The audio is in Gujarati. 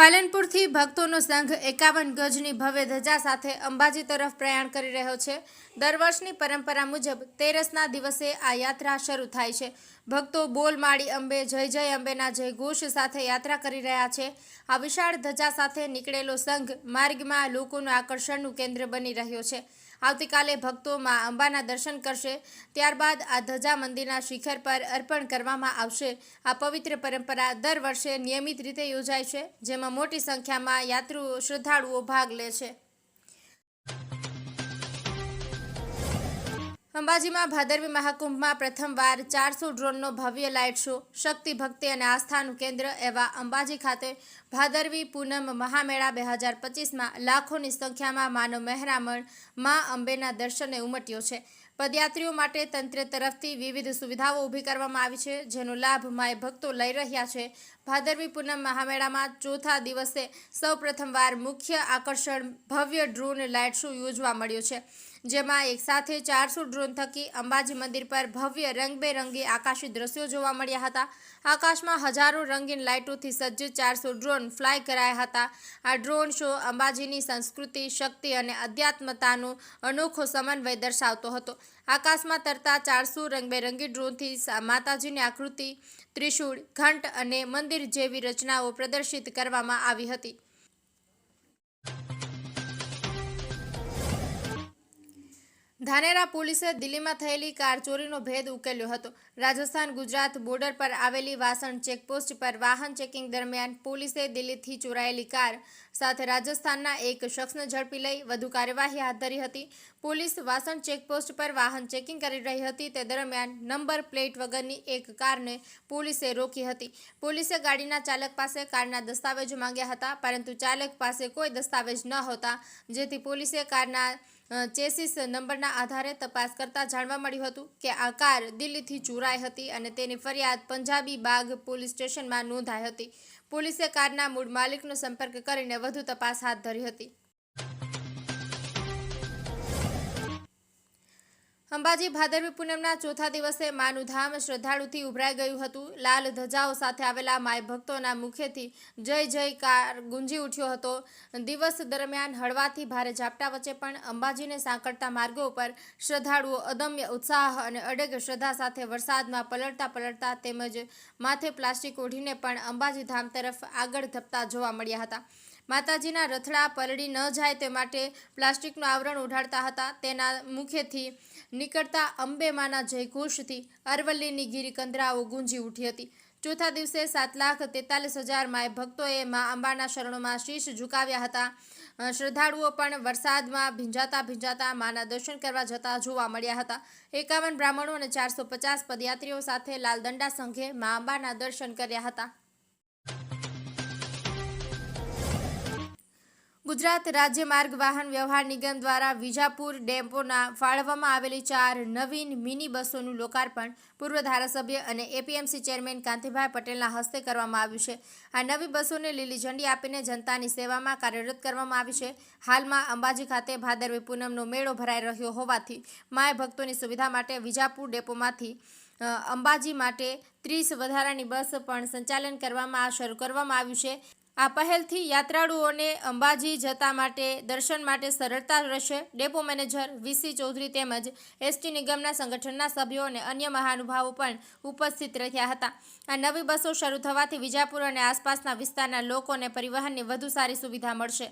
પાલનપુરથી ભક્તોનો સંઘ એકાવન ગજની ભવ્ય ધજા સાથે અંબાજી તરફ પ્રયાણ કરી રહ્યો છે. દર વર્ષની પરંપરા મુજબ તેરસના દિવસે આ યાત્રા શરૂ થાય છે. ભક્તો બોલમાળી અંબે, જય જય અંબેના જય ઘોષ સાથે યાત્રા કરી રહ્યા છે. આ વિશાળ ધજા સાથે નીકળેલો સંઘ માર્ગમાં લોકોનું આકર્ષણનું કેન્દ્ર બની રહ્યો છે. આવતીકાલે ભક્તો માં અંબાના દર્શન કરશે. ત્યારબાદ આ ધજા મંદિરના શિખર પર અર્પણ કરવામાં આવશે. આ પવિત્ર પરંપરા દર વર્ષે નિયમિત રીતે યોજાય છે, જેમાં મોટી સંખ્યામાં યાત્રુઓ શ્રદ્ધાળુઓ ભાગ લે છે. અંબાજીમાં ભાદરવી મહાકુંભમાં પ્રથમવાર ચારસો ડ્રોનનો ભવ્ય લાઇટ શો, શક્તિ, ભક્તિ અને આસ્થાનું કેન્દ્ર એવા અંબાજી ખાતે ભાદરવી પૂનમ મહામેળા બે હજાર પચીસમાં લાખોની સંખ્યામાં માનવ મહેરામણ મા અંબેના દર્શને ઉમટ્યો છે. પદયાત્રીઓ માટે તંત્ર તરફથી વિવિધ સુવિધાઓ ઊભી કરવામાં આવી છે, જેનો લાભ માય ભક્તો લઈ રહ્યા છે. ભાદરવી પૂનમ મહામેળામાં ચોથા દિવસે સૌ પ્રથમવાર મુખ્ય આકર્ષણ ભવ્ય ડ્રોન લાઇટ શો યોજવા મળ્યો છે. જેમાં એક સાથે ચારસો ડ્રોન થકી અંબાજી મંદિર પર ભવ્ય રંગબેરંગી આકાશી દ્રશ્યો જોવા મળ્યા હતા. આકાશમાં હજારો રંગીન લાઇટોથી સજ્જ ચારસો ડ્રોન ફ્લાય કરાયા હતા. આ ડ્રોન શો અંબાજીની સંસ્કૃતિ, શક્તિ અને અધ્યાત્મતાનો અનોખો સમન્વય દર્શાવતો હતો. આકાશમાં તરતા ચારસો રંગબેરંગી ડ્રોનથી માતાજીની આકૃતિ, ત્રિશૂળ, ઘંટ અને મંદિર જેવી રચનાઓ પ્રદર્શિત કરવામાં આવી હતી. ધાનેરા પોલીસે દિલ્હીમાં થયેલી કાર ચોરીનો ભેદ ઉકેલ્યો હતો. રાજસ્થાન, ગુજરાત બોર્ડર પર આવેલી વાસણ ચેકપોસ્ટ પર વાહન ચેકિંગ દરમિયાન પોલીસે દિલ્હીથી ચોરાયેલી કાર સાથે રાજસ્થાનના એક શખ્સને ઝડપી લઈ વધુ કાર્યવાહી હાથ ધરી હતી. પોલીસ વાસણ ચેકપોસ્ટ પર વાહન ચેકિંગ કરી રહી હતી. તે દરમિયાન નંબર પ્લેટ વગરની એક કારને પોલીસે રોકી હતી. પોલીસે ગાડીના ચાલક પાસે કારના દસ્તાવેજો માંગ્યા હતા, પરંતુ ચાલક પાસે કોઈ દસ્તાવેજ ન હતા, જેથી પોલીસે કારના ચેસિસ નંબરના આધારે તપાસ કરતા જાણવા મળ્યું હતું કે આ કાર દિલ્હીથી ચોરાઈ હતી અને તેની ફરિયાદ પંજાબી બાગ પોલીસ સ્ટેશનમાં નોંધાઈ હતી. પોલીસે કારના મૂળ માલિકનો સંપર્ક કરીને વધુ તપાસ હાથ ધરી હતી. અંબાજી ભાદરવી પૂનમના ચોથા દિવસે માનું ધામ શ્રદ્ધાળુથી ઉભરાઈ ગયું હતું. લાલ ધજાઓ સાથે આવેલા માય ભક્તોના મુખેથી જય જયકાર ગુંજી ઉઠ્યો હતો. દિવસ દરમિયાન હળવાથી ભારે ઝાપટા વચ્ચે પણ અંબાજીને સાંકળતા માર્ગો ઉપર શ્રદ્ધાળુઓ અદમ્ય ઉત્સાહ અને અડગ શ્રદ્ધા સાથે વરસાદમાં પલળતા પલળતા તેમજ માથે પ્લાસ્ટિક ઓઢીને પણ અંબાજી ધામ તરફ આગળ ધપતા જોવા મળ્યા હતા. માતાજીના રથડા પલળી ન જાય તે માટે પ્લાસ્ટિકનું આવરણ ઉઢાડતા હતા. તેના મુખેથી નીકળતા અંબેમાના જયઘોષથી અરવલ્લીની ગિરિકંદરાઓ ગુંજી ઉઠી હતી. ચોથા દિવસે સાત લાખ તેતાલીસ હજાર માય ભક્તોએ મા અંબાના શરણોમાં શીશ ઝુકાવ્યા હતા. શ્રદ્ધાળુઓ પણ વરસાદમાં ભીંજાતા ભીંજાતા માના દર્શન કરવા જતા જોવા મળ્યા હતા. એકાવન બ્રાહ્મણો અને ચારસો પચાસ પદયાત્રીઓ સાથે લાલદંડા સંઘે મા અંબાના દર્શન કર્યા હતા. ગુજરાત રાજ્ય માર્ગ વાહન વ્યવહાર નિગમ દ્વારા વિજાપુર ડેપોના ફાળવવામાં આવેલી ચાર નવીન મિની બસોનું લોકાર્પણ પૂર્વ ધારાસભ્ય અને એપીએમસી ચેરમેન કાંતિભાઈ પટેલના હસ્તે કરવામાં આવ્યું છે. આ નવી બસોને લીલી ઝંડી આપીને જનતાની સેવામાં કાર્યરત કરવામાં આવી છે. હાલમાં અંબાજી ખાતે ભાદરવી પૂનમનો મેળો ભરાઈ રહ્યો હોવાથી માય ભક્તોની સુવિધા માટે વિજાપુર ડેપોમાંથી અંબાજી માટે ત્રીસ વધારાની બસ પણ સંચાલન કરવામાં શરૂ કરવામાં આવ્યું છે. આ પહેલથી યાત્રાળુઓને અંબાજી જતા માટે, દર્શન માટે સરળતા રહેશે. ડેપો મેનેજર વીસી ચૌધરી તેમજ એસટી નિગમના સંગઠનના સભ્યો અને અન્ય મહાનુભાવો પણ ઉપસ્થિત રહ્યા હતા. આ નવી બસો શરૂ થવાથી વિજાપુર અને આસપાસના વિસ્તારના લોકોને પરિવહનની વધુ સારી સુવિધા મળશે.